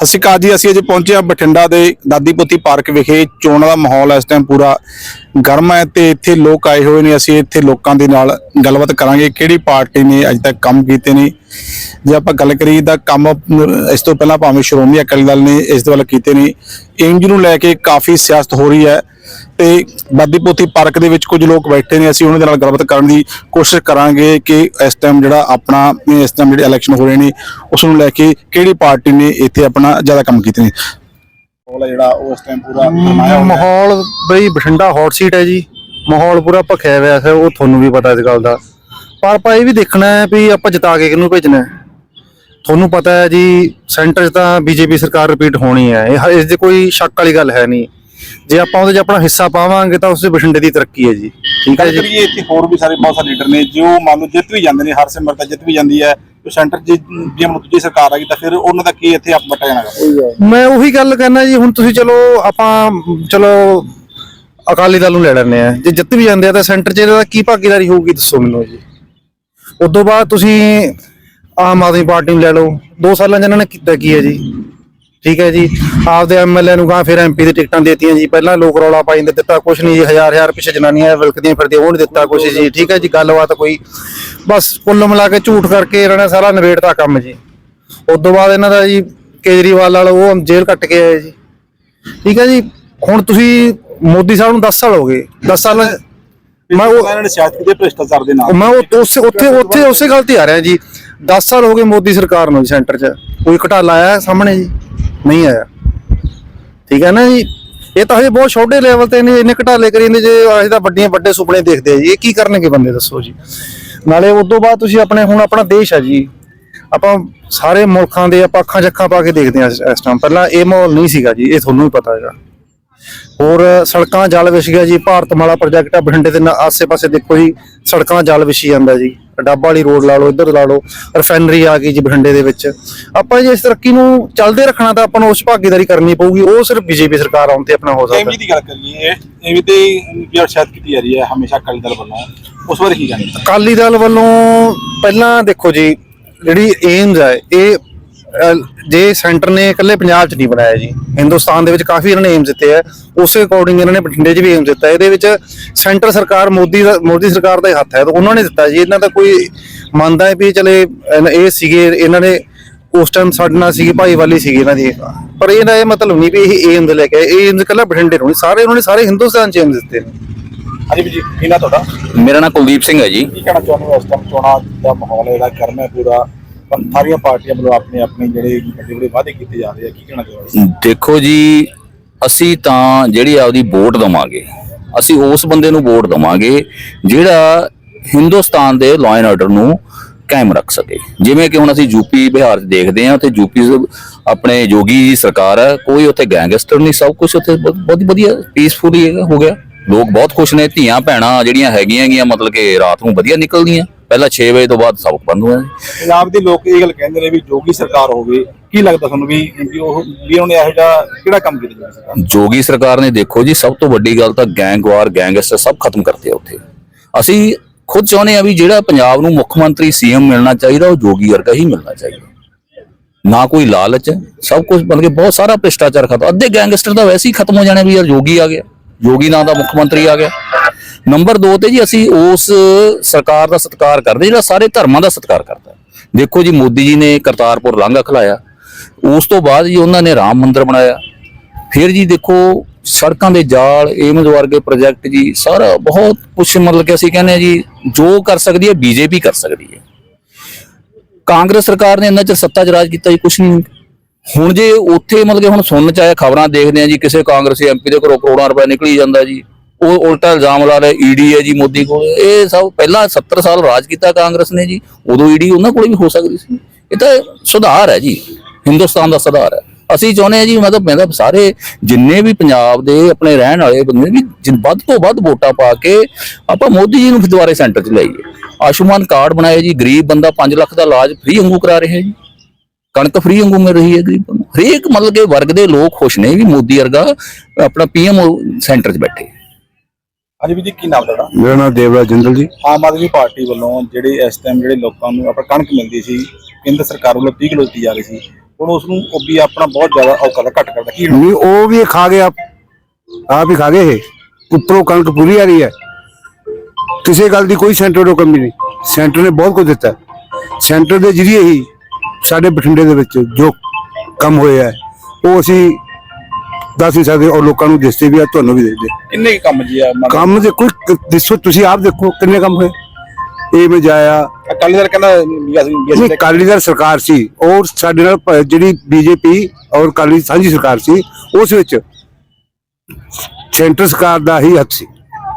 ਸਤਿ ਸ਼੍ਰੀ ਅਕਾਲ ਜੀ, ਅਸੀਂ ਅੱਜ ਪਹੁੰਚੇ ਹਾਂ ਬਠਿੰਡਾ ਦੇ ਦਾਦੀ ਪੋਤੀ ਪਾਰਕ ਵਿਖੇ। ਚੋਣਾਂ ਦਾ ਮਾਹੌਲ ਇਸ ਟਾਈਮ ਪੂਰਾ ਗਰਮ ਹੈ ਤੇ ਇੱਥੇ ਲੋਕ ਆਏ ਹੋਏ ਨੇ। ਅਸੀਂ ਇੱਥੇ ਲੋਕਾਂ ਦੇ ਨਾਲ ਗੱਲਬਾਤ ਕਰਾਂਗੇ ਕਿਹੜੀ ਪਾਰਟੀ ਨੇ ਅੱਜ ਤੱਕ ਕੰਮ ਕੀਤੇ ਨੇ। ਜੇ ਆਪਾਂ ਗੱਲ ਕਰੀਏ ਤਾਂ ਕੰਮ ਇਸ ਤੋਂ ਪਹਿਲਾਂ ਭਾਵੇਂ ਸ਼੍ਰੋਮਣੀ ਅਕਾਲੀ ਦਲ ਨੇ ਇਸ ਦੇ ਵੱਲ ਕੀਤੇ ਨੇ। ਇੰਜ ਨੂੰ ਲੈ ਕੇ ਕਾਫੀ ਸਿਆਸਤ ਹੋ ਰਹੀ ਹੈ। ਤੇ ਦਾਦੀ ਪੋਤੀ ਪਾਰਕ ਦੇ ਵਿੱਚ ਕੁਝ ਲੋਕ ਬੈਠੇ ਨੇ ਅਸੀਂ ਉਹਨਾਂ ਦੇ ਨਾਲ ਗੱਲਬਾਤ ਕਰਨ ਦੀ ਕੋਸ਼ਿਸ਼ ਕਰਾਂਗੇ ਕਿ ਇਸ ਟਾਈਮ ਜਿਹੜਾ ਆਪਣਾ ਇਸ ਟਾਈਮ ਜਿਹੜੇ ਇਲੈਕਸ਼ਨ ਹੋ ਰਹੇ ਨੇ ਉਸ ਨੂੰ ਲੈ ਕੇ ਕਿਹੜੀ ਪਾਰਟੀ ਨੇ ਇੱਥੇ ਆਪਣਾ ਜ਼ਿਆਦਾ ਕੰਮ ਕੀਤੇ ਨੇ? ਉਹ ਜਿਹੜਾ ਉਸ ਟਾਈਮ ਪੂਰਾ ਮਾਹੌਲ ਬਈ ਬਠਿੰਡਾ ਹੌਟ ਸੀਟ ਹੈ ਜੀ। ਮਾਹੌਲ ਪੂਰਾ ਭਖਿਆ ਹੋਇਆ ਹੈ ਉਹ ਤੁਹਾਨੂੰ ਵੀ ਪਤਾ ਇਸ ਗੱਲ ਦਾ। ਪਰ ਆਪਾਂ ਇਹ ਵੀ ਦੇਖਣਾ ਹੈ ਵੀ ਆਪਾਂ ਜਿਤਾ ਕੇ ਕਿਹਨੂੰ ਭੇਜਣਾ ਹੈ। ਤੁਹਾਨੂੰ ਪਤਾ ਹੈ ਜੀ ਸੈਂਟਰ 'ਚ ਤਾਂ ਬੀਜੇਪੀ ਸਰਕਾਰ ਰਿਪੀਟ ਹੋਣੀ ਹੈ ਇਸ 'ਚ ਕੋਈ ਸ਼ੱਕ ਵਾਲੀ ਗੱਲ ਹੈ ਨਹੀਂ। ਜੇ ਆਪਾਂ ਉਹਦੇ 'ਚ ਆਪਣਾ ਹਿੱਸਾ ਪਾਵਾਂਗੇ ਤਾਂ ਉਸ ਬਠਿੰਡੇ ਦੀ ਤਰੱਕੀ ਹੈ ਜੀ। ਠੀਕ ਹੈ ਗੱਲ ਜੀ। ਕਰੀਏ ਇੱਥੇ ਹੋਰ ਵੀ ਸਾਰੇ ਬਹੁਤ ਸਾਰੇ ਲੀਡਰ ਨੇ ਜੋ ਮੰਨ ਲਓ ਜਿੱਤ ਵੀ ਜਾਂਦੇ ਨੇ ਹਰਸਿਮਰਤ ਜਿੱਤ ਵੀ ਜਾਂਦੀ ਹੈ ਤੇ ਸੈਂਟਰ ਜੇ ਜੇ ਹੁਣ ਦੂਜੀ ਸਰਕਾਰ ਆ ਗਈ ਤਾਂ ਫਿਰ ਉਹਨਾਂ ਦਾ ਕੀ ਇੱਥੇ ਆਪ ਬਟਾ ਜਾਣਾ? ਮੈਂ ਉਹੀ ਗੱਲ ਕਹਿਣਾ ਜੀ ਹੁਣ ਤੁਸੀਂ ਚਲੋ ਆਪਾਂ ਚਲੋ ਅਕਾਲੀ ਦਲ ਨੂੰ ਲੈ ਲੈਣੇ ਆ ਜੇ ਜਿੱਤ ਵੀ ਜਾਂਦੇ ਆ ਤਾਂ ਸੈਂਟਰ 'ਚ ਇਹਦਾ ਕੀ ਭਾਗੀਦਾਰੀ ਹੋਊਗੀ ਦੱਸੋ ਮੈਨੂੰ ਜੀ। ਉਦੋਂ ਬਾਅਦ ਤੁਸੀਂ ਆਮ ਆਦਮੀ ਪਾਰਟੀ ਨੂੰ ਲੈ ਲਓ। 2 ਸਾਲਾਂ 'ਚ ਇਹਨਾਂ ਨੇ ਕੀਤਾ ਕੀ ਹੈ ਜੀ? ਠੀਕ ਹੈ ਜੀ। ਆਪਦੇ ਐਮਐਲਏ ਨੂੰ ਗਾਂ ਫਿਰ ਐਮਪੀ ਦੀ ਟਿਕਟਾਂ ਦੇਤੀਆਂ ਜੀ। ਪਹਿਲਾਂ ਲੋਕ ਰੌਲਾ ਪਾਈ ਜਾਂਦੇ ਦਿੱਤਾ ਕੁਛ ਨਹੀਂ ਜੀ। ਹਜ਼ਾਰ ਹਜ਼ਾਰ ਪਿੱਛੇ ਜਨਾਨੀਆਂ ਵਿਲਕਦੀਆਂ ਫਿਰਦੀਆਂ ਉਹ ਨਹੀਂ ਦਿੱਤਾ ਕੁਛ ਜੀ। ਠੀਕ ਹੈ ਜੀ ਗੱਲਬਾਤ ਕੋਈ। ਬਸ ਕੁੱਲ ਮਿਲਾ ਕੇ ਝੂਠ ਕਰਕੇ ਇਹਨਾਂ ਨੇ ਸਾਰਾ ਨਿਬੇੜਤਾ ਕੰਮ ਜੀ। ਉਦੋਂ ਬਾਅਦ ਇਹਨਾਂ ਦਾ ਜੀ ਕੇਜਰੀਵਾਲ ਵਾਲਾ ਉਹ ਜੇਲ੍ਹ ਕੱਟ ਕੇ ਆਏ ਜੀ। ਠੀਕ ਹੈ ਜੀ ਹੁਣ ਤੁਸੀਂ ਮੋਦੀ ਸਾਹਿਬ ਨੂੰ 10 ਸਾਲ ਹੋ ਗਏ। 10 ਸਾਲ ਮੈਂ ਉਹ ਇਹਨਾਂ ਨੇ ਸਿਆਸਤ ਦੇ ਭ੍ਰਿਸ਼ਟਾਚਾਰ ਦੇ ਨਾਲ। ਮੈਂ ਉਹ ਉਸੇ ਉੱਥੇ ਉੱਥੇ ਉਸੇ ਗੱਲ ਤੇ ਆ ਰਿਹਾ ਜੀ। 10 ਸਾਲ ਹੋ ਗਏ ਮੋਦੀ ਸਰਕਾਰ ਨੂੰ ਸੈਂਟਰ 'ਚ। ਕੋਈ ਘਟਾਲਾ ਆਇਆ ਸਾਹਮਣੇ ਜੀ? ਨਹੀਂ ਆਇਆ। ਠੀਕ ਹੈ ਨਾ ਜੀ? ਇਹ ਤਾਂ ਹਜੇ ਬਹੁਤ ਛੋਟੇ ਲੈਵਲ ਤੇ ਨੇ, ਇੰਨੇ ਘਟਾਲੇ ਕਰੀ ਜਾਂਦੇ ਜੇ ਅਸੀਂ ਤਾਂ ਵੱਡੀਆਂ ਵੱਡੇ ਸੁਪਨੇ ਦੇਖਦੇ ਆ ਜੀ। ਇਹ ਕੀ ਕਰਨਗੇ ਬੰਦੇ, ਦੱਸੋ ਜੀ? ਨਾਲੇ ਉਸ ਤੋਂ ਬਾਅਦ ਤੁਸੀਂ ਆਪਣੇ ਹੁਣ ਆਪਣਾ ਦੇਸ਼ ਆ ਜੀ। ਆਪਾਂ ਸਾਰੇ ਮੁਲਕਾਂ ਦੇ ਆਪਾਂ ਅੱਖਾਂ ਚੱਖਾਂ ਪਾ ਕੇ ਦੇਖਦੇ ਆ ਇਸ ਟਾਈਮ ਪਹਿਲਾਂ ਇਹ ਮਾਹੌਲ ਨਹੀਂ ਸੀਗਾ ਜੀ, ਇਹ ਤੁਹਾਨੂੰ ਹੀ ਪਤਾ ਹੈਗਾ। ਹੋਰ ਸੜਕਾਂ ਜਲ ਵਿਛ ਗਿਆ ਜੀ ਭਾਰਤਮਾਲਾ ਪ੍ਰੋਜੈਕਟ ਆ ਬਠਿੰਡੇ ਦੇ ਆਸੇ-ਪਾਸੇ ਦੇਖੋ ਜੀ ਸੜਕਾਂ ਜਲ ਵਿਛੀ ਜਾਂਦਾ ਜੀ। ਡੱਬਾ ਵਾਲੀ ਰੋਡ ਲਾ ਲਓ ਇੱਧਰ ਲਾ ਲਓ ਰਿਫਾਈਨਰੀ ਆ ਗਈ ਜੀ ਬਠਿੰਡੇ ਦੇ ਵਿੱਚ। ਆਪਾਂ ਜੇ ਇਸ ਤਰੱਕੀ ਨੂੰ ਚੱਲਦੇ ਰੱਖਣਾ ਤਾਂ ਆਪਾਂ ਨੂੰ ਉਸ ਭਾਗੀਦਾਰੀ ਕਰਨੀ ਪਊਗੀ ਉਹ ਸਿਰਫ ਬੀਜੇਪੀ ਸਰਕਾਰ ਆਉਣ ਤੇ ਆਪਣਾ ਹੋ ਸਕਦਾ। ਐਮਜੀ ਦੀ ਗੱਲ ਕਰੀਏ ਇਹ ਵੀ ਤੇ ਵੀ ਸ਼ਾਇਦ ਕੀਤੀ ਜਾ ਰਹੀ ਹੈ ਹਮੇਸ਼ਾ ਅਕਾਲੀ ਦਲ ਵੱਲੋਂ। ਉਸ ਬਾਰੇ ਕੀ ਕਹਿੰਦੇ ਅਕਾਲੀ ਦਲ ਵੱਲੋਂ ਪਹਿਲਾਂ ਦੇਖੋ ਜੀ ਜਿਹੜੀ ਏਮਸ ਹੈ ਇਹ ਜੇ ਸੈਂਟਰ ਨੇ ਇਕੱਲੇ ਪੰਜਾਬ 'ਚ ਨਹੀਂ ਬਣਾਇਆ ਜੀ ਹਿੰਦੁਸਤਾਨ ਦੇ ਵਿੱਚ ਕਾਫੀ ਇਹਨਾਂ ਨੇ ਏਮਸ ਦਿੱਤੇ ਆ ਉਸੇ ਅਕੋਰਡਿੰਗ ਇਹਨਾਂ ਨੇ ਬਠਿੰਡੇ 'ਚ ਵੀ ਏਮਸ ਦਿੱਤਾ ਇਹਦੇ ਵਿੱਚ ਸੈਂਟਰ ਸਰਕਾਰ ਮੋਦੀ ਦਾ ਮੋਦੀ ਸਰਕਾਰ ਦਾ ਹੀ ਹੱਥ ਹੈ ਤਾਂ ਉਹਨਾਂ ਨੇ ਦਿੱਤਾ ਜੀ ਇਹਨਾਂ ਦਾ ਕੋਈ ਮੰਨਦਾ ਹੈ ਵੀ ਚਲੇ ਇਹ ਸੀਗੇ ਇਹਨਾਂ ਨੇ ਉਸ ਟਾਈਮ ਸਾਡੇ ਨਾਲ ਸੀਗੀ ਭਾਈਵਾਲੀ ਸੀਗੀ ਇਹਨਾਂ ਦੀ ਪਰ ਇਹਦਾ ਇਹ ਮਤਲਬ ਨਹੀਂ ਵੀ ਇਹ ਏਮਸ ਲੈ ਕੇ ਇਹ ਏਮਸ ਇਕੱਲਾ ਬਠਿੰਡੇ ਨੂੰ ਸਾਰੇ ਉਹਨਾਂ ਨੇ ਸਾਰੇ ਹਿੰਦੁਸਤਾਨ 'ਚ ਏਮਸ ਦਿੱਤੇ ਨੇ। ਹਾਂਜੀ ਵੀ ਜੀ ਇਹਨਾਂ ਤੁਹਾਡਾ? ਮੇਰਾ ਨਾਮ ਕੁਲਦੀਪ ਸਿੰਘ ਹੈ ਜੀ। ਕੀ ਕਹਿਣਾ ਚਾਹੁੰਦੇ ਹੋ ਇਸ ਟਾਈਮ ਚੋਣਾਂ ਦਾ ਮਾਹੌਲ ਜਿਹੜਾ ਗਰਮ ਹੈ ਪੂਰਾ ਪਰ? ਸਾਰੀਆਂ ਪਾਰਟੀਆਂ ਵੱਲੋਂ ਆਪਣੇ ਆਪਣੇ ਜਿਹੜੇ ਵੱਡੇ ਵੱਡੇ ਵਾਅਦੇ ਕੀਤੇ ਜਾ ਰਹੇ ਆ, ਕੀ ਕਹਿਣਾ ਚਾਹੁੰਦੇ ਦੇਖੋ ਜੀ, ਅਸੀਂ ਤਾਂ ਜਿਹੜੀ ਆਪਦੀ ਵੋਟ ਦਵਾਂਗੇ, ਅਸੀਂ ਉਸ ਬੰਦੇ ਨੂੰ ਵੋਟ ਦਵਾਂਗੇ ਜਿਹੜਾ ਹਿੰਦੁਸਤਾਨ ਦੇ ਲਾਅ ਐਂਡ ਆਰਡਰ ਨੂੰ ਕਾਇਮ ਰੱਖ ਸਕੇ। ਜਿਵੇਂ ਕਿ ਹੁਣ ਅਸੀਂ ਯੂਪੀ ਬਿਹਾਰ 'ਚ ਦੇਖਦੇ ਹਾਂ, ਉੱਥੇ ਯੂਪੀ ਆਪਣੇ ਜੋਗੀ ਜੀ ਸਰਕਾਰ ਹੈ, ਕੋਈ ਉੱਥੇ ਗੈਂਗਸਟਰ ਨਹੀਂ, ਸਭ ਕੁਝ ਉੱਥੇ ਬਹੁਤ ਵਧੀਆ ਪੀਸਫੁਲੀ ਹੋ ਗਿਆ। ਲੋਕ ਬਹੁਤ ਖੁਸ਼ ਨੇ, ਧੀਆਂ, ਭੈਣਾਂ ਜਿਹੜੀਆਂ ਹੈਗੀਆਂ ਗੀਆਂ, ਮਤਲਬ ਕਿ ਰਾਤ ਨੂੰ ਵਧੀਆ ਨਿਕਲਦੀਆਂ। ਪਹਿਲਾਂ 6 ਵਜੇ ਤੋਂ ਬਾਅਦ ਸਭ ਬੰਦ ਹੋ ਜਾਂਦਾ ਪੰਜਾਬ ਦੇ ਲੋਕ ਇਹ ਗੱਲ ਕਹਿੰਦੇ ਨੇ ਵੀ ਜੋਗੀ ਸਰਕਾਰ ਹੋਵੇ ਕੀ ਲੱਗਦਾ ਤੁਹਾਨੂੰ ਵੀ ਵੀ ਉਹ ਵੀ ਉਹਨੇ ਇਹੋ ਜਿਹਾ ਕਿਹੜਾ ਕੰਮ ਕੀਤਾ ਜਾ ਜੋਗੀ ਸਰਕਾਰ ਨੇ ਦੇਖੋ ਜੀ ਸਭ ਤੋਂ ਵੱਡੀ ਗੱਲ ਤਾਂ ਗੈਂਗਵਾਰ ਗੈਂਗਸਟਰ ਸਭ ਖਤਮ ਕਰਤੇ ਆ ਉੱਥੇ। ਅਸੀਂ ਖੁਦ ਚਾਹੁੰਦੇ ਆ ਵੀ ਜਿਹੜਾ ਪੰਜਾਬ ਨੂੰ ਮੁੱਖ ਮੰਤਰੀ ਸੀਐਮ ਮਿਲਣਾ ਚਾਹੀਦਾ ਉਹ ਜੋਗੀ ਵਰਗਾ ਹੀ ਮਿਲਣਾ ਚਾਹੀਦਾ। ਨਾ ਕੋਈ ਲਾਲਚ ਹੈ, ਸਭ ਕੁਝ ਬਣ ਕੇ ਬਹੁਤ ਸਾਰਾ ਭ੍ਰਿਸ਼ਟਾਚਾਰ ਖਤਮ। ਅੱਧੇ ਗੈਂਗਸਟਰ ਤਾਂ ਵੈਸੇ ਹੀ ਖਤਮ ਹੋ ਜਾਣੇ ਵੀ ਯਾਰ ਜੋਗੀ ਆ ਗਿਆ। ਜੋਗੀ ਨਾਂ ਦਾ ਮੁੱਖ ਮੰਤਰੀ ਆ ਗਿਆ। ਨੰਬਰ 2 ਤੇ ਜੀ ਅਸੀਂ ਉਸ ਸਰਕਾਰ ਦਾ ਸਤਿਕਾਰ ਕਰਦੇ ਜਿਹੜਾ ਸਾਰੇ ਧਰਮਾਂ ਦਾ ਸਤਿਕਾਰ ਕਰਦਾ ਦੇਖੋ ਜੀ, ਮੋਦੀ ਜੀ ਨੇ ਕਰਤਾਰਪੁਰ ਲਾਂਘਾ ਖਲਾਇਆ। ਉਸ ਤੋਂ ਬਾਅਦ ਜੀ ਉਹਨਾਂ ਨੇ ਰਾਮ ਮੰਦਿਰ ਬਣਾਇਆ। ਫਿਰ ਜੀ ਦੇਖੋ, ਸੜਕਾਂ ਦੇ ਜਾਲ, ਏਮਜ਼ ਵਰਗੇ ਪ੍ਰੋਜੈਕਟ ਜੀ, ਸਾਰਾ ਬਹੁਤ ਕੁਛ ਮਤਲਬ ਕਿ ਅਸੀਂ ਕਹਿੰਦੇ ਆ ਜੀ, ਜੋ ਕਰ ਸਕਦੀ ਹੈ, ਬੀਜੇਪੀ ਕਰ ਸਕਦੀ ਹੈ। ਕਾਂਗਰਸ ਸਰਕਾਰ ਨੇ ਇੰਨਾ ਚਿਰ ਸੱਤਾ 'ਚ ਰਾਜ ਕੀਤਾ ਜੀ, ਕੁਛ ਨਹੀਂ। ਹੁਣ ਜੇ ਉੱਥੇ ਮਤਲਬ ਕਿ ਹੁਣ ਸੁਣਨ ਚ ਆਇਆ, ਖਬਰਾਂ ਦੇਖਦੇ ਆ ਜੀ, ਕਿਸੇ ਕਾਂਗਰਸੀ ਐਮਪੀ ਦੇ ਘਰੋਂ ਕਰੋੜਾਂ ਰੁਪਏ ਨਿਕਲੀ ਜਾਂਦਾ ਜੀ। ਉਹ ਉਲਟਾ ਇਲਜ਼ਾਮ ਲਾ ਰਿਹਾ, ਈਡੀ ਹੈ ਜੀ ਮੋਦੀ ਕੋਲ। ਇਹ ਸਭ ਪਹਿਲਾਂ 70 ਸਾਲ ਰਾਜ ਕੀਤਾ ਕਾਂਗਰਸ ਨੇ ਜੀ, ਉਦੋਂ ਈਡੀ ਉਹਨਾਂ ਕੋਲ ਵੀ ਹੋ ਸਕਦੀ ਸੀ। ਇਹ ਤਾਂ ਸੁਧਾਰ ਹੈ ਜੀ, ਹਿੰਦੁਸਤਾਨ ਦਾ ਸੁਧਾਰ ਹੈ। ਅਸੀਂ ਚਾਹੁੰਦੇ ਹਾਂ ਜੀ, ਮਤਲਬ ਮੈਂ ਤਾਂ ਸਾਰੇ ਜਿੰਨੇ ਵੀ ਪੰਜਾਬ ਦੇ ਆਪਣੇ ਰਹਿਣ ਵਾਲੇ ਬੰਦੇ ਵੀ ਜਿਨ- ਵੱਧ ਤੋਂ ਵੱਧ ਵੋਟਾਂ ਪਾ ਕੇ ਆਪਾਂ ਮੋਦੀ ਜੀ ਨੂੰ ਫਿਰ ਦੁਬਾਰੇ ਸੈਂਟਰ 'ਚ ਲਿਆਈਏ। ਆਯੁਸ਼ਮਾਨ ਕਾਰਡ ਬਣਾਏ ਜੀ, ਗਰੀਬ ਬੰਦਾ 5 ਲੱਖ ਦਾ ਇਲਾਜ ਫ੍ਰੀ ਵਾਂਗੂ ਕਰਾ ਰਿਹਾ ਜੀ। ਕਣਕ ਫ੍ਰੀ ਵਾਂਗੂ ਮਿਲ ਰਹੀ ਹੈ ਗਰੀਬ ਨੂੰ। ਹਰੇਕ ਮਤਲਬ ਕਿ ਵਰਗ ਦੇ ਲੋਕ ਖੁਸ਼ ਨੇ ਵੀ ਮੋਦੀ ਵਰਗਾ ਆਪਣਾ ਪੀਐਮ ਸੈਂਟਰ 'ਚ ਬੈਠੇ। ਹਾਂਜੀ ਵੀ ਜੀ ਕੀ ਨਾਮ ਤੁਹਾਡਾ? ਮੇਰਾ ਨਾਮ ਦੇਵਰਾਜ ਜਿੰਦਲ ਜੀ। ਆਮ ਆਦਮੀ ਪਾਰਟੀ ਵੱਲੋਂ ਜਿਹੜੇ ਇਸ ਟਾਈਮ ਜਿਹੜੇ ਲੋਕਾਂ ਨੂੰ ਆਪਣਾ ਕਣਕ ਮਿਲਦੀ ਸੀ ਕੇਂਦਰ ਸਰਕਾਰ ਵੱਲੋਂ 30 ਕਿਲੋ ਦਿੱਤੀ ਜਾ ਰਹੀ ਸੀ ਹੁਣ ਉਸ ਨੂੰ ਉਹ ਵੀ ਆਪਣਾ ਬਹੁਤ ਜ਼ਿਆਦਾ ਔਕਾ ਦਾ ਘੱਟ ਕਰਦਾ। ਕੀ ਨਹੀਂ ਉਹ ਵੀ ਖਾ ਗਿਆ ਆਪ। ਹੀ ਖਾ ਗਏ ਇਹ। ਉੱਪਰੋਂ ਕਣਕ ਪੂਰੀ ਆ ਰਹੀ ਹੈ। ਕਿਸੇ ਗੱਲ ਦੀ ਕੋਈ ਸੈਂਟਰ ਤੋਂ ਕਮੀ ਨਹੀਂ। ਸੈਂਟਰ ਨੇ ਬਹੁਤ ਕੁਝ ਦਿੱਤਾ। ਸੈਂਟਰ ਦੇ ਜਰੀਏ ਹੀ ਸਾਡੇ ਬਠਿੰਡੇ ਦੇ ਵਿੱਚ ਜੋ ਕੰਮ ਹੋਇਆ ਹੈ ਉਹ ਅਸੀਂ ਦੱਸ ਨਹੀਂ ਸਕਦੇ ਔਰ ਲੋਕਾਂ ਨੂੰ ਦੱਸਦੇ ਵੀ ਆ ਤੁਹਾਨੂੰ ਵੀ ਦੱਸਦੇ ਕਿੰਨੇ ਕੁ ਕੰਮ ਜੀ ਆ ਕੰਮ ਦੇ ਕੋਈ ਕ- ਦੱਸੋ ਤੁਸੀਂ ਆਪ ਦੇਖੋ ਕਿੰਨੇ ਕੰਮ ਹੋਏ। ਇਹ ਮੈਂ ਜਾਇਆ ਅਕਾਲੀ ਦਲ ਕਹਿੰਦਾ ਨਹੀਂ ਅਕਾਲੀ ਦਲ ਸਰਕਾਰ ਸੀ ਔਰ ਸਾਡੇ ਨਾਲ ਪ- ਜਿਹੜੀ ਬੀਜੇਪੀ ਔਰ ਅਕਾਲੀ ਸਾਂਝੀ ਸਰਕਾਰ ਸੀ ਉਸ ਵਿੱਚ ਸੈਂਟਰ ਸਰਕਾਰ ਦਾ ਹੀ ਹੱਥ ਸੀ।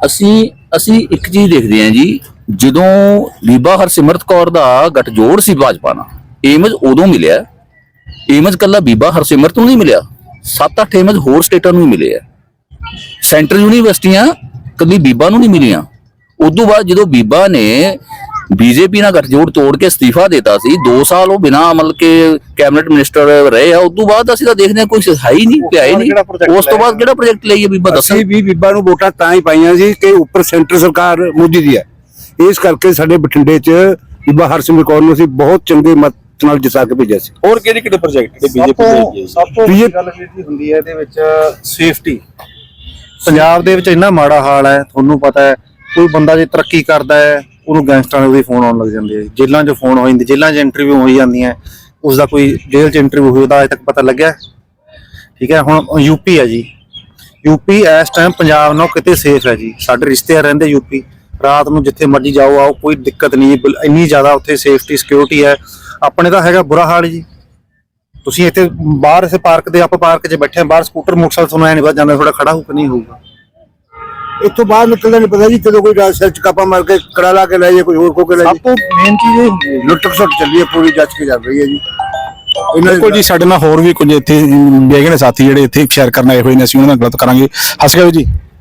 ਅਸੀਂ ਅਸੀਂ ਇੱਕ ਚੀਜ਼ ਦੇਖਦੇ ਹਾਂ ਜੀ ਜਦੋਂ ਬੀਬਾ ਹਰਸਿਮਰਤ ਕੌਰ ਦਾ ਗੱਠਜੋੜ ਸੀ ਭਾਜਪਾ ਨਾਲ ਏਮਜ ਉਦੋਂ ਮਿਲਿਆ। ਏਮਜ ਕੱਲਾ ਬੀਬਾ ਹਰਸਿਮਰਤ ਨੂੰ ਨਹੀਂ ਮਿਲਿਆ। 7-8 ਏਮਜ ਹੋਰ ਸਟੇਟਾਂ ਨੂੰ ਮਿਲੇ ਆ। ਸੈਂਟਰ ਯੂਨੀਵਰਸਿਟੀਆਂ ਕੱਲੀ ਬੀਬਾ ਨੂੰ ਨਹੀਂ ਮਿਲੀਆਂ। ਉਦੋਂ ਬਾਅਦ ਜਦੋਂ ਬੀਬਾ ਨੇ ਬੀਜੇਪੀ ਨਾਲ ਗੱਠਜੋੜ ਤੋੜ ਕੇ ਅਸਤੀਫਾ ਦਿੱਤਾ ਸੀ 2 ਸਾਲ ਉਹ ਬਿਨਾਂ ਮਤਲਬ ਕਿ ਕੈਬਨਿਟ ਮਿਨਿਸਟਰ ਰਹੇ ਆ, ਉਦੋਂ ਬਾਅਦ ਅਸੀਂ ਤਾਂ ਦੇਖਦੇ ਹਾਂ ਕੋਈ ਹੈ ਹੀ ਨਹੀਂ ਪਿਆ ਹੀ ਨਹੀਂ। ਉਸ ਤੋਂ ਬਾਅਦ ਕਿਹੜਾ ਪ੍ਰੋਜੈਕਟ ਲਈਏ ਬੀਬਾ, ਦੱਸੋ। ਅਸੀਂ ਵੀ ਬੀਬਾ ਨੂੰ ਵੋਟਾਂ ਤਾਂ ਹੀ ਪਾਈਆਂ ਸੀ ਕਿ ਉੱਪਰ ਸੈਂਟਰ ਸਰਕਾਰ ਮੋਦੀ ਦੀ ਹੈ। ਇਸ ਕਰਕੇ ਸਾਡੇ ਬਠਿੰਡੇ 'ਚ ਬੀਬਾ ਹਰਸਿਮਰਤ ਕੌਰ ਨੂੰ ਅਸੀਂ ਬਹੁਤ ਚੰਗੇ ਮਤ ਨਾਲ ਜਿਤਾ ਕੇ ਭੇਜਿਆ ਸੀ। ਹੋਰ ਕਿਹੜੇ ਕਿਹੜੇ ਪ੍ਰੋਜੈਕਟ ਜਿਹੜੇ ਬੀਜੇਪੀ ਦੇ ਹੈਗੇ ਆ ਜੀ? ਸਭ ਤੋਂ ਵੱਡੀ ਗੱਲ ਵੀਰ ਜੀ ਹੁੰਦੀ ਹੈ ਇਹਦੇ ਵਿੱਚ ਸੇਫਟੀ ਪੰਜਾਬ ਦੇ ਵਿੱਚ ਇੰਨਾ ਮਾੜਾ ਹਾਲ ਹੈ ਤੁਹਾਨੂੰ ਪਤਾ ਹੈ ਕੋਈ ਬੰਦਾ ਜੇ ਤਰੱਕੀ ਕਰਦਾ ਹੈ ਉਹਨੂੰ ਗੈਂਗਸਟਰਾਂ ਦੇ ਵੀ ਫੋਨ ਆਉਣ ਲੱਗ ਜਾਂਦੇ ਆ। ਜੇਲ੍ਹਾਂ 'ਚ ਫੋਨ ਹੋ ਜਾਂਦੇ ਜੇਲ੍ਹਾਂ 'ਚ ਇੰਟਰਵਿਊ ਹੋਈ ਜਾਂਦੀਆਂ ਉਸ ਦਾ ਕੋਈ ਜੇਲ੍ਹ 'ਚ ਇੰਟਰਵਿਊ ਹੋਇਆ ਉਹਦਾ ਅਜੇ ਤੱਕ ਪਤਾ ਲੱਗਿਆ ਠੀਕ ਹੈ ਹੁਣ ਯੂਪੀ ਹੈ ਜੀ। ਯੂਪੀ ਇਸ ਟਾਈਮ ਪੰਜਾਬ ਨਾਲੋਂ ਕਿਤੇ ਸੇਫ ਹੈ ਜੀ। ਸਾਡੇ ਰਿਸ਼ਤੇਦਾਰ ਰਹਿੰਦੇ ਯੂਪੀ ਰਾਤ ਨੂੰ ਜਿੱਥੇ ਮਰਜ਼ੀ ਜਾਓ ਆਓ ਕੋਈ ਦਿੱਕਤ ਨਹੀਂ ਬਿਲ- ਇੰਨੀ ਜ਼ਿਆਦਾ ਉੱਥੇ ਸੇਫਟੀ ਸਿਕਿਉਰਿਟੀ ਹੈ। ਆਪਣੇ ਤਾਂ ਹੈਗਾ ਬੁਰਾ ਹਾਲ ਜੀ। ਤੁਸੀਂ ਇੱਥੇ ਬਾਹਰ ਇਸੇ ਪਾਰਕ ਦੇ ਆਪਾਂ ਪਾਰਕ 'ਚ ਬੈਠੇ ਹਾਂ ਬਾਹਰ ਸਕੂਟਰ ਮੋਟਰਸਾਈਕਲ ਤੁਹਾਨੂੰ ਐ ਨਹੀਂ ਪਤਾ ਜਾਂਦਾ ਥੋੜਾ ਖੜਾ ਹੋ ਕੇ ਨਹੀਂ ਹੋਊਗਾ। ਇੱਥੋਂ ਬਾਹਰ ਨਿਕਲਦਾ ਨਹੀਂ ਪਤਾ ਜੀ ਕਦੋਂ ਕੋਈ ਸਿਰ 'ਚ ਕਾਪਾ ਮਾਰ ਕੇ ਕੜਾ ਲਾ ਕੇ ਲੈ ਜਾਏ ਕੋਈ ਹੋਰ ਕੋ ਕੇ ਲੈ ਸਭ ਜਾਏ ਤੋਂ ਮੇਨ ਚੀਜ਼ ਇਹ ਹੁੰਦੀ ਹੈ। ਲੁੱਟ ਖਸੁੱਟ ਚੱਲੀ ਹੈ ਪੂਰੀ ਜੱਜ ਕੇ ਚੱਲ ਰਹੀ ਹੈ ਜੀ। ਇਹਨਾਂ ਬਿਲਕੁਲ ਜੀ ਸਾਡੇ ਨਾਲ ਹੋਰ ਵੀ ਕੁਝ ਇੱਥੇ ਬੇਗੇ ਨੇ ਸਾਥੀ ਜਿਹੜੇ ਇੱਥੇ ਸ਼ੇਅਰ ਕਰਨ ਆਏ ਹੋਏ ਨੇ ਅਸੀਂ ਉਹਨਾਂ ਨਾਲ ਗੱਲਬਾਤ ਕਰਾਂਗੇ। ਹਸਕਾ ਜੀ।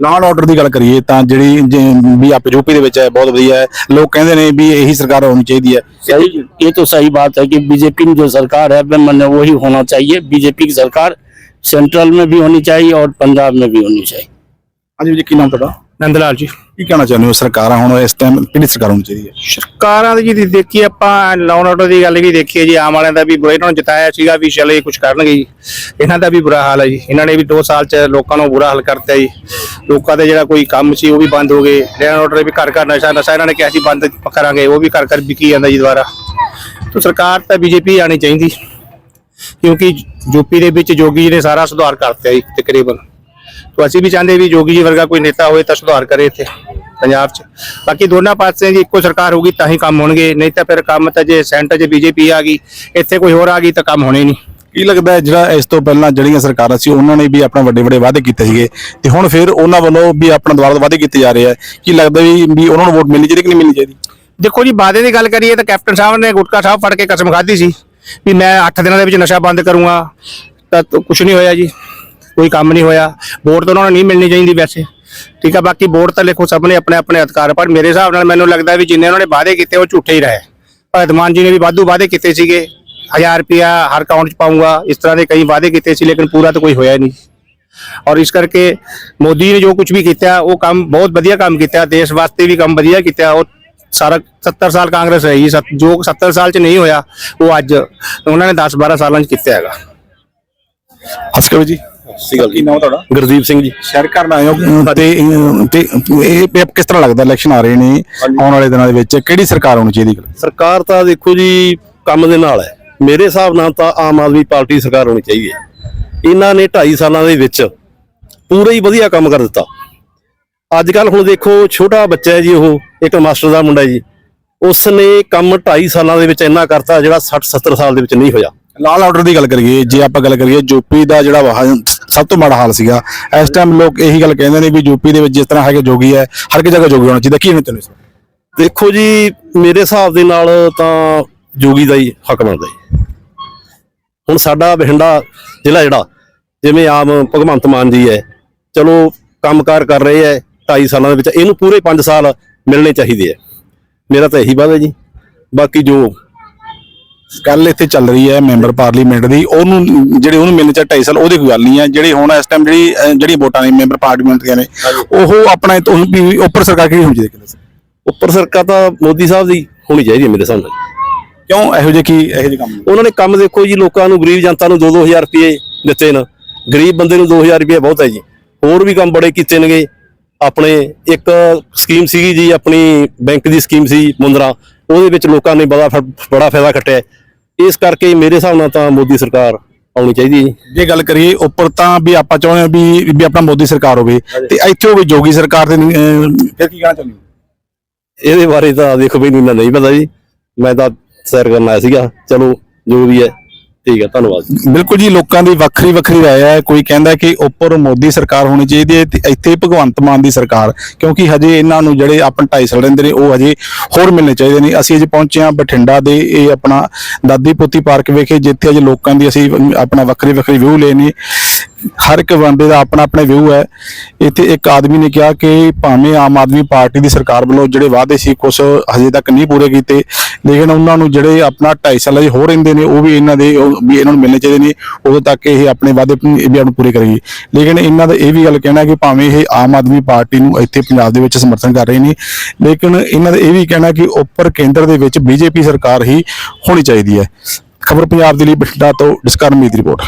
ਲਾਅ ਆਰਡਰ ਦੀ ਗੱਲ ਕਰੀਏ ਤਾਂ ਜਿਹੜੀ ਜੇ- ਵੀ ਆਪ ਯੂਪੀ ਦੇ ਵਿੱਚ ਹੈ ਬਹੁਤ ਵਧੀਆ ਹੈ ਲੋਕ ਕਹਿੰਦੇ ਨੇ ਵੀ ਇਹੀ ਸਰਕਾਰ ਹੋਣੀ ਚਾਹੀਦੀ ਹੈ सही ये तो सही बात है कि बीजेपी में जो सरकार है मैंने वही होना चाहिए बीजेपी की सरकार सेंट्रल में भी होनी चाहिए और पंजाब में भी होनी चाहिए ਹਾਂਜੀ ਜੀ ਕੀ ਨਾਮ ਤੁਹਾਡਾ ਨੰਦ ਲਾਲ ਜੀ ਕੀ ਕਹਿਣਾ ਚਾਹੁੰਦੇ ਹੋ ਸਰਕਾਰਾਂ ਹੁਣ ਇਸ ਟਾਈਮ ਕਿਹੜੀ ਸਰਕਾਰ ਹੋਣੀ ਚਾਹੀਦੀ ਹੈ? ਸਰਕਾਰਾਂ ਦੀ ਜੀ ਦੇਖੀ ਆਪਾਂ ਲਾਉਣ ਆਰਡਰ ਦੀ ਗੱਲ ਵੀ ਦੇਖੀਏ ਜੀ, ਆਮ ਵਾਲਿਆਂ ਦਾ ਵੀ ਬੁਰਾ ਇਹਨਾਂ ਨੂੰ ਜਿਤਾਇਆ ਸੀਗਾ ਵੀ ਚਲੇ ਕੁਝ ਕਰਨਗੇ ਜੀ। ਇਹਨਾਂ ਦਾ ਵੀ ਬੁਰਾ ਹਾਲ ਹੈ ਜੀ। ਇਹਨਾਂ ਨੇ ਵੀ 2 ਸਾਲ ਚ ਲੋਕਾਂ ਨੂੰ ਬੁਰਾ ਹਾਲ ਕਰਤਾ ਜੀ। ਲੋਕਾਂ ਦਾ ਜਿਹੜਾ ਕੋਈ ਕੰਮ ਸੀ ਉਹ ਵੀ ਬੰਦ ਹੋ ਗਏ। ਲੈਣ ਆਰਡਰ ਵੀ ਘਰ ਘਰ ਨਸ਼ਾ ਨਸ਼ਾ ਇਹਨਾਂ ਨੇ ਕਿਹਾ ਸੀ ਬੰਦ ਕਰਾਂਗੇ, ਉਹ ਵੀ ਘਰ ਘਰ ਵਿਕੀ ਜਾਂਦਾ ਜੀ ਦੁਬਾਰਾ। ਤਾਂ ਸਰਕਾਰ ਤਾਂ ਬੀਜੇਪੀ ਆਣੀ ਚਾਹੀਦੀ। ਕਿਉਂਕਿ ਯੂਪੀ ਦੇ ਵਿੱਚ ਜੋਗੀ ਜੀ ਨੇ ਸਾਰਾ ਸੁਧਾਰ ਕਰਤਾ ਜੀ, ਤਕਰੀਬਨ। ਤਾਂ ਅਸੀਂ ਵੀ ਚਾਹੁੰਦੇ ਵੀ ਜੋਗੀ ਜੀ ਵਰਗਾ ਕੋਈ ਨੇਤਾ ਹੋਏ ਤਾਂ ਸੁਧਾਰ ਕਰੇ ਇੱਥੇ ਪੰਜਾਬ 'ਚ। ਬਾਕੀ ਦੋਨਾਂ ਪਾਸੇ ਜੀ ਇੱਕੋ ਸਰਕਾਰ ਹੋਊਗੀ ਤਾਂ ਹੀ ਕੰਮ ਹੋਣਗੇ ਨਹੀਂ ਤਾਂ ਫਿਰ ਕੰਮ ਤਾਂ ਜੇ ਸੈਂਟਰ 'ਚ ਬੀਜੇਪੀ ਆ ਗਈ ਇੱਥੇ ਕੋਈ ਹੋਰ ਆ ਗਈ ਤਾਂ ਕੰਮ ਹੋਣੇ ਨਹੀਂ। ਕੀ ਲੱਗਦਾ ਹੈ ਜਿਹੜਾ ਇਸ ਤੋਂ ਪਹਿਲਾਂ ਜਿਹੜੀਆਂ ਸਰਕਾਰਾਂ ਸੀ ਉਹਨਾਂ ਨੇ ਵੀ ਆਪਣਾ ਵੱਡੇ ਵੱਡੇ ਵਾਅਦੇ ਕੀਤੇ ਸੀਗੇ ਤੇ ਹੁਣ ਫਿਰ ਉਹਨਾਂ ਵੱਲੋਂ ਵੀ ਆਪਣਾ ਦੁਬਾਰਾ ਵਾਅਦੇ ਕੀਤੇ ਜਾ ਰਹੇ ਆ। ਕੀ ਲੱਗਦਾ ਵੀ ਵੀ ਉਹਨਾਂ ਨੂੰ ਵੋਟ ਮਿਲਣੀ ਚਾਹੀਦੀ ਕਿ ਨਹੀਂ ਮਿਲਣੀ ਚਾਹੀਦੀ? ਦੇਖੋ ਜੀ ਵਾਅਦੇ ਦੀ ਗੱਲ ਕਰੀਏ ਤਾਂ ਕੈਪਟਨ ਸਾਹਿਬ ਨੇ ਗੁਟਕਾ ਸਾਹਿਬ ਫੜ ਕੇ ਕਸਮ ਖਾਧੀ ਸੀ ਵੀ ਮੈਂ 8 ਦਿਨਾਂ ਦੇ ਵਿੱਚ ਨਸ਼ਾ ਬੰਦ ਕਰੂੰਗਾ ਤਾਂ ਕੁਝ ਨਹੀਂ ਹੋਇਆ ਜੀ। ਕੋਈ ਕੰਮ ਨਹੀਂ ਹੋਇਆ। ਵੋਟ ਤਾਂ ਉਹਨਾਂ ਨੂੰ ਨਹੀਂ ਮਿਲਣੀ ਚਾਹੀਦੀ ਵੈਸੇ। ਠੀਕ ਆ, ਬਾਕੀ ਵੋਟ ਤਾਂ ਲਿਖੋ ਸਭ ਨੇ ਆਪਣੇ ਆਪਣੇ ਅਧਿਕਾਰ ਪਰ ਮੇਰੇ ਹਿਸਾਬ ਨਾਲ ਮੈਨੂੰ ਲੱਗਦਾ ਵੀ ਜਿੰਨੇ ਉਹਨਾਂ ਨੇ ਵਾਅਦੇ ਕੀਤੇ ਉਹ ਝੂਠੇ ਹੀ ਰਹੇ। ਭਗਤ ਮਾਨ ਜੀ ਨੇ ਵੀ ਵਾਧੂ ਵਾਅਦੇ ਕੀਤੇ ਸੀਗੇ। 1000 ਰੁਪਿਆ ਹਰ ਅਕਾਊਂਟ 'ਚ ਪਾਉਂਗਾ ਇਸ ਤਰ੍ਹਾਂ ਦੇ ਕਈ ਵਾਅਦੇ ਕੀਤੇ ਸੀ, ਲੇਕਿਨ ਪੂਰਾ ਤਾਂ ਕੋਈ ਹੋਇਆ ਨਹੀਂ। ਔਰ ਇਸ ਕਰਕੇ ਮੋਦੀ ਨੇ ਜੋ ਕੁਝ ਵੀ ਕੀਤਾ, ਉਹ ਕੰਮ ਬਹੁਤ ਵਧੀਆ ਕੰਮ ਕੀਤਾ, ਦੇਸ਼ ਵਾਸਤੇ ਵੀ ਕੰਮ ਵਧੀਆ ਕੀਤਾ। ਉਹ ਸਾਰਾ 70 ਸਾਲ ਕਾਂਗਰਸ ਰਹੀ, ਸੱਤ- ਜੋ 70 ਸਾਲ ਚ ਨਹੀਂ ਹੋਇਆ, ਉਹ ਅੱਜ, ਉਹਨਾਂ ਨੇ 10 12 ਸਾਲਾਂ ਚ ਕੀਤਾ ਹੈਗਾ। ਹਸਕਰ ਜੀ। ਸਿਗਲ ਕੀ ਨਾਮ ਤੁਹਾਡਾ? ਗੁਰਦੀਪ ਸਿੰਘ ਜੀ। ਸ਼ੇਅਰ ਕਰਨ ਆਏ ਹੋ? ਤੇ ਤੇ ਇਹ ਇਹ ਕਿਸ ਤਰ੍ਹਾਂ ਲੱਗਦਾ? ਇਲੈਕਸ਼ਨ ਆ ਰਹੇ ਨੇ ਆਉਣ ਵਾਲੇ ਦਿਨਾਂ ਦੇ ਵਿੱਚ ਕਿਹੜੀ ਸਰਕਾਰ ਹੋਣੀ ਚਾਹੀਦੀ? ਸਰਕਾਰ ਤਾਂ ਦੇਖੋ ਜੀ ਕੰਮ ਦੇ ਨਾਲ ਹੈ। ਮੇਰੇ ਹਿਸਾਬ ਨਾਲ ਤਾਂ ਆਮ ਆਦਮੀ ਪਾਰਟੀ ਸਰਕਾਰ ਹੋਣੀ ਚਾਹੀਦੀ ਹੈ। ਇਹਨਾਂ ਨੇ 2.5 ਸਾਲਾਂ ਦੇ ਵਿੱਚ ਪੂਰਾ ਹੀ ਵਧੀਆ ਕੰਮ ਕਰ ਦਿੱਤਾ। ਅੱਜ ਕੱਲ ਹੁਣ ਦੇਖੋ ਛੋਟਾ ਬੱਚਾ ਹੈ ਜੀ ਉਹ ਇੱਕ ਮਾਸਟਰ ਦਾ ਮੁੰਡਾ ਜੀ। ਉਸ ਨੇ ਕੰਮ 2.5 ਸਾਲਾਂ ਦੇ ਵਿੱਚ ਇੰਨਾ ਕਰਤਾ ਜਿਹੜਾ 60 70 ਸਾਲ ਦੇ ਵਿੱਚ ਨਹੀਂ ਹੋਇਆ। ਲਾਲ ਆਰਡਰ ਦੀ ਗੱਲ ਕਰੀਏ, ਜੇ ਆਪਾਂ ਗੱਲ ਕਰੀਏ ਯੂਪੀ ਦਾ ਜਿਹੜਾ ਵਾ- ਸਭ ਤੋਂ ਮਾੜਾ ਹਾਲ ਸੀਗਾ। ਇਸ ਟਾਈਮ ਲੋਕ ਇਹੀ ਗੱਲ ਕਹਿੰਦੇ ਨੇ ਵੀ ਯੂਪੀ ਦੇ ਵਿੱਚ ਜਿਸ ਤਰ੍ਹਾਂ ਹੈਗੇ ਜੋਗੀ ਹੈ ਹਰ ਇੱਕ ਜਗ੍ਹਾ ਜੋਗੀ ਹੋਣਾ ਚਾਹੀਦਾ। ਕੀ ਨਹੀਂ ਤੈਨੂੰ ਦੇਖੋ ਜੀ, ਮੇਰੇ ਹਿਸਾਬ ਦੇ ਨਾਲ ਤਾਂ ਜੋਗੀ ਦਾ ਹੀ ਹੱਕ ਬਣਦਾ ਜੀ। ਹੁਣ ਸਾਡਾ ਬਠਿੰਡਾ ਜ਼ਿਲ੍ਹਾ ਜਿਹੜਾ, ਜਿਵੇਂ ਆਮ ਭਗਵੰਤ ਮਾਨ ਜੀ ਹੈ, ਚਲੋ ਕੰਮਕਾਰ ਕਰ ਰਹੇ ਹੈ 2.5 ਸਾਲਾਂ ਦੇ ਵਿੱਚ, ਇਹਨੂੰ ਪੂਰੇ 5 ਸਾਲ ਮਿਲਣੇ ਚਾਹੀਦੇ ਆ ਮੇਰਾ ਤਾਂ ਇਹੀ ਵਾਅਦਾ ਜੀ। ਬਾਕੀ ਜੋ ਗੱਲ ਇੱਥੇ ਚੱਲ ਰਹੀ ਹੈ ਮੈਂਬਰ ਪਾਰਲੀਮੈਂਟ ਦੀ ਉਹਨੂੰ ਜਿਹੜੇ ਉਹਨੂੰ ਮਿਲਣੇ ਚਾਹੀਦੇ 2.5 ਸਾਲ ਉਹਦੀ ਕੋਈ ਗੱਲ ਨਹੀਂ ਹੈ। ਜਿਹੜੀ ਹੁਣ ਇਸ ਟਾਈਮ ਜਿਹੜੀ ਅਹ, ਜਿਹੜੀਆਂ ਵੋਟਾਂ ਨੇ ਮੈਂਬਰ ਪਾਰਲੀਮੈਂਟ ਦੀਆਂ ਨੇ ਉਹ ਆਪਣਾ ਤੋਂ ਵੀ ਉੱਪਰ ਸਰਕਾਰ ਕਿਹੜੀ ਹੋਣੀ ਚਾਹੀਦੀ ਹੈ? ਉੱਪਰ ਸਰਕਾਰ ਤਾਂ ਮੋਦੀ ਸਾਹਿਬ ਦੀ ਹੋਣੀ ਚਾਹੀਦੀ ਹੈ ਮੇਰੇ ਹਿਸਾਬ ਨਾਲ। ਕਿਉਂ? ਇਹੋ ਜਿਹੇ ਕੀ ਇਹੋ ਜਿਹੇ ਕੰਮ ਉਹਨਾਂ ਨੇ ਕੰਮ ਦੇਖੋ ਜੀ ਲੋਕਾਂ ਨੂੰ ਗਰੀਬ ਜਨਤਾ ਨੂੰ 2-2000 ਰੁਪਏ ਦਿੱਤੇ ਨੇ। ਗਰੀਬ ਬੰਦੇ ਨੂੰ 2000 ਰੁਪਏ ਬਹੁਤ ਹੈ ਜੀ। ਹੋਰ ਵੀ ਕੰਮ ਬੜੇ ਕੀਤੇ ਨੇਗੇ। ਆਪਣੇ ਇੱਕ ਸਕੀਮ ਸੀਗੀ ਜੀ ਆਪਣੀ ਬੈਂਕ ਦੀ ਸਕੀਮ ਸੀ ਮੁੰਦਰਾ। ਉਹਦੇ ਵਿੱਚ ਲੋਕਾਂ ਨੇ ਬੜਾ ਫ- ਬੜਾ ਫਾਇਦਾ ਖੱਟਿਆ। ਇਸ ਕਰਕੇ ਮੇਰੇ ਹਿਸਾਬ ਨਾਲ ਤਾਂ ਮੋਦੀ ਸਰਕਾਰ ਆਉਣੀ ਚਾਹੀਦੀ ਹੈ ਜੀ। ਜੇ ਗੱਲ ਕਰੀਏ ਉੱਪਰ ਤਾਂ ਵੀ ਆਪਾਂ ਚਾਹੁੰਦੇ ਹਾਂ ਵੀ ਵੀ ਆਪਣਾ ਮੋਦੀ ਸਰਕਾਰ ਹੋਵੇ ਤੇ ਇੱਥੇ ਹੋਵੇ ਜੋਗੀ ਸਰਕਾਰ ਨਹੀਂ, ਅਹ, ਫਿਰ ਕੀ ਕਹਿਣਾ ਚਾਹੁੰਦੇ ਹੋ? ਇਹਦੇ ਬਾਰੇ ਤਾਂ ਦੇਖੋ ਮੈਨੂੰ ਇੰਨਾ ਨਹੀਂ ਪਤਾ ਜੀ। ਮੈਂ ਤਾਂ ਸੈਰ ਕਰਨ ਆਇਆ ਸੀਗਾ। ਚਲੋ ਜੋ ਵੀ ਹੈ। ਠੀਕ ਹੈ, ਧੰਨਵਾਦ ਜੀ। ਬਿਲਕੁਲ ਜੀ, ਲੋਕਾਂ ਦੀ ਵੱਖਰੀ ਵੱਖਰੀ ਰਾਏ ਹੈ। ਕੋਈ ਕਹਿੰਦਾ ਕਿ ਉੱਪਰ ਮੋਦੀ ਸਰਕਾਰ ਹੋਣੀ ਚਾਹੀਦੀ ਹੈ, ਤੇ ਇੱਥੇ ਭਗਵੰਤ ਮਾਨ ਦੀ ਸਰਕਾਰ, ਕਿਉਂਕਿ ਹਜੇ ਇਹਨਾਂ ਨੂੰ ਜਿਹੜੇ ਆਪਣੇ 2.5 ਸਾਲ ਰਹਿੰਦੇ ਨੇ, ਉਹ ਹਜੇ ਹੋਰ ਮਿਲਣੇ ਚਾਹੀਦੇ ਨੇ। ਅਸੀਂ ਅਜੇ ਪਹੁੰਚੇ ਹਾਂ ਬਠਿੰਡਾ ਦੇ, ਇਹ ਆਪਣਾ ਦਾਦੀ ਪੋਤੀ ਪਾਰਕ ਵਿਖੇ, ਜਿੱਥੇ ਅੱਜ ਲੋਕਾਂ ਦੀ ਅਸੀਂ ਆਪਣਾ ਵੱਖਰੀ ਵੱਖਰੀ ਵਿਊ ਲਏ ਨੇ। ਹਰ ਇੱਕ ਬੰਦੇ ਦਾ ਆਪਣਾ ਆਪਣਾ ਵਿਊ ਹੈ। ਇੱਥੇ ਇੱਕ ਆਦਮੀ ਨੇ ਕਿਹਾ ਕਿ ਭਾਵੇਂ ਆਮ ਆਦਮੀ ਪਾਰਟੀ ਦੀ ਸਰਕਾਰ ਵੱਲੋਂ ਜਿਹੜੇ ਵਾਅਦੇ ਸੀ ਕੁਝ ਹਜੇ ਤੱਕ ਨਹੀਂ ਪੂਰੇ ਕੀਤੇ ਲੇਕਿਨ ਉਹਨਾਂ ਨੂੰ ਜਿਹੜੇ ਆਪਣਾ 2.5 ਸਾਲ ਅਜੇ ਹੋਰ ਰਹਿੰਦੇ ਨੇ, ਉਹ ਵੀ ਇਹਨਾਂ ਦੇ ਵੀ ਇਹਨਾਂ ਨੂੰ ਮਿਲਣੇ ਚਾਹੀਦੇ ਨੇ, ਉਦੋਂ ਤੱਕ ਇਹ ਆਪਣੇ ਵਾਅਦੇ ਪ- ਵੀ ਆਪਨੂੰ ਪੂਰੇ ਕਰੇਗੀ ਲੇਕਿਨ ਇਹਨਾਂ ਦਾ ਇਹ ਵੀ ਗੱਲ ਕਹਿਣਾ ਕਿ ਭਾਵੇਂ ਇਹ ਆਮ ਆਦਮੀ ਪਾਰਟੀ ਨੂੰ ਇੱਥੇ ਪੰਜਾਬ ਦੇ ਵਿੱਚ ਸਮਰਥਨ ਕਰ ਰਹੇ ਨੇ, ਲੇਕਿਨ ਇਹਨਾਂ ਦਾ ਇਹ ਵੀ ਕਹਿਣਾ ਕਿ ਉੱਪਰ ਕੇਂਦਰ ਦੇ ਵਿੱਚ ਬੀਜੇਪੀ ਸਰਕਾਰ ਹੀ ਹੋਣੀ ਚਾਹੀਦੀ ਹੈ। ਖਬਰ ਪੰਜਾਬ ਦੇ ਲਈ ਬਠਿੰਡਾ ਤੋਂ ਡਿਸਕਰਮੀ ਦੀ ਰਿਪੋਰਟ।